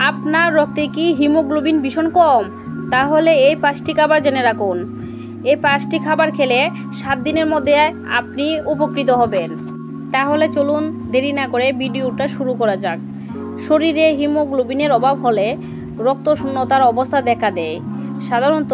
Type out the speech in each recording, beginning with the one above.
আপনার রক্তে কি হিমোগ্লোবিন ভীষণ কম? তাহলে এই পাঁচটি খাবার জেনে রাখুন। এই পাঁচটি খাবার খেলে সাত দিনের মধ্যে আপনি উপকৃত হবেন। তাহলে চলুন দেরি না করে ভিডিওটা শুরু করা যাক। শরীরে হিমোগ্লোবিনের অভাব হলে রক্ত শূন্যতার অবস্থা দেখা দেয়। সাধারণত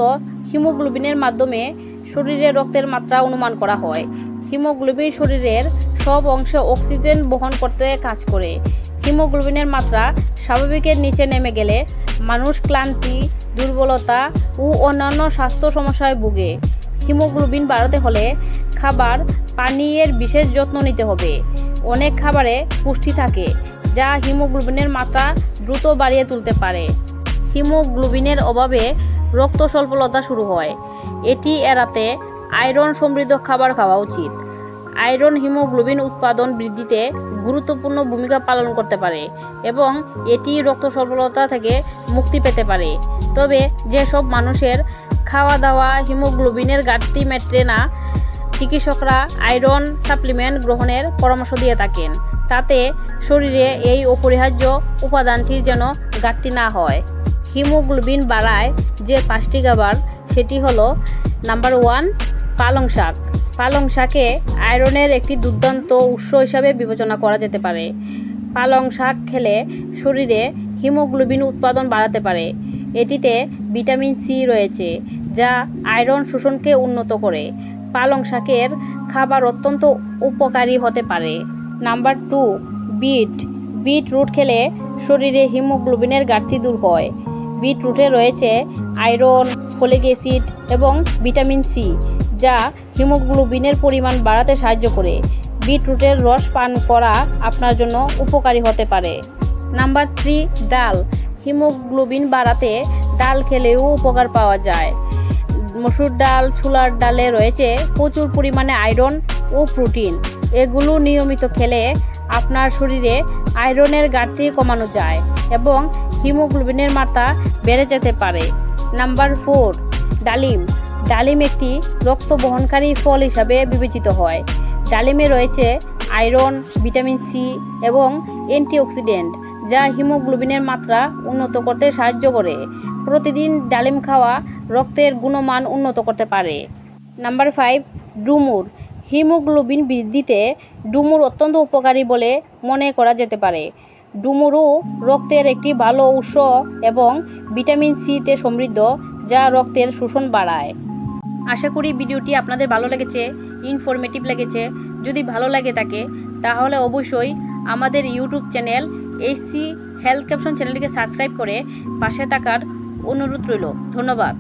হিমোগ্লোবিনের মাধ্যমে শরীরে রক্তের মাত্রা অনুমান করা হয়। হিমোগ্লোবিন শরীরের সব অংশে অক্সিজেন বহন করতে কাজ করে। হিমোগ্লোবিনের মাত্রা স্বাভাবিকের নিচে নেমে গেলে মানুষ ক্লান্তি, দুর্বলতা ও অন্যান্য স্বাস্থ্য সমস্যায় ভুগে। হিমোগ্লোবিন বাড়াতে হলে খাবার পানীয়ের বিশেষ যত্ন নিতে হবে। অনেক খাবারে পুষ্টি থাকে, যা হিমোগ্লোবিনের মাত্রা দ্রুত বাড়িয়ে তুলতে পারে। হিমোগ্লোবিনের অভাবে রক্ত স্বল্পলতা শুরু হয়। এটি এড়াতে আয়রন সমৃদ্ধ খাবার খাওয়া উচিত। আয়রন হিমোগ্লোবিন উৎপাদন বৃদ্ধিতে গুরুত্বপূর্ণ ভূমিকা পালন করতে পারে এবং এটি রক্ত স্বল্পলতা থেকে মুক্তি পেতে পারে। তবে যেসব মানুষের খাওয়া দাওয়া হিমোগ্লোবিনের ঘাটতি মেটে না, চিকিৎসকরা আয়রন সাপ্লিমেন্ট গ্রহণের পরামর্শ দিয়ে থাকেন, তাতে শরীরে এই অপরিহার্য উপাদানটির যেন ঘাটতি না হয়। হিমোগ্লোবিন বাড়ায় যে পাঁচটি খাবার, সেটি হলো নাম্বার ওয়ান পালং শাক পালং শাকে আয়রনের একটি দুর্দান্ত উৎস হিসাবে বিবেচনা করা যেতে পারে। পালং শাক খেলে শরীরে হিমোগ্লোবিন উৎপাদন বাড়াতে পারে। এটিতে ভিটামিন সি রয়েছে, যা আয়রন শোষণকে উন্নত করে। পালং শাকের খাবার অত্যন্ত উপকারী হতে পারে। Number two, beet. Beet root খেলে শরীরে হিমোগ্লোবিনের ঘাটতি দূর হয়। বিট রুটে রয়েছে আয়রন, ফলিক অ্যাসিড এবং ভিটামিন সি। যা হিমোগ্লোবিনের পরিমাণ বাড়াতে সাহায্য করে। বিটরুটের রস পান করা আপনার জন্য উপকারী হতে পারে। নাম্বার থ্রি, ডাল। হিমোগ্লোবিন বাড়াতে ডাল খেলেও উপকার পাওয়া যায়। মসুর ডাল, ছোলার ডালে রয়েছে প্রচুর পরিমাণে আয়রন ও প্রোটিন। এগুলো নিয়মিত খেলে আপনার শরীরে আয়রনের ঘাটতি কমানো যায় এবং হিমোগ্লোবিনের মাত্রা বেড়ে যেতে পারে। নাম্বার ফোর, ডালিম। ডালিম একটি রক্ত বহনকারী ফল হিসাবে বিবেচিত হয়। ডালিমে রয়েছে আয়রন, ভিটামিন সি এবং অ্যান্টিঅক্সিডেন্ট, যা হিমোগ্লোবিনের মাত্রা উন্নত করতে সাহায্য করে। প্রতিদিন ডালিম খাওয়া রক্তের গুণমান উন্নত করতে পারে। নাম্বার ফাইভ, ডুমুর। হিমোগ্লোবিন বৃদ্ধিতে ডুমুর অত্যন্ত উপকারী বলে মনে করা যেতে পারে। ডুমুরও রক্তের একটি ভালো উৎস এবং ভিটামিন সিতে সমৃদ্ধ, যা রক্তের শোষণ বাড়ায়। আশা করি ভিডিওটি আপনাদের ভালো লেগেছে ইনফরমেটিভ লেগেছে। যদি ভালো লাগে থাকে তাহলে অবশ্যই আমাদের YouTube channel HC health caption চ্যানেলটিকে সাবস্ক্রাইব করে পাশে থাকার অনুরোধ রইল। ধন্যবাদ।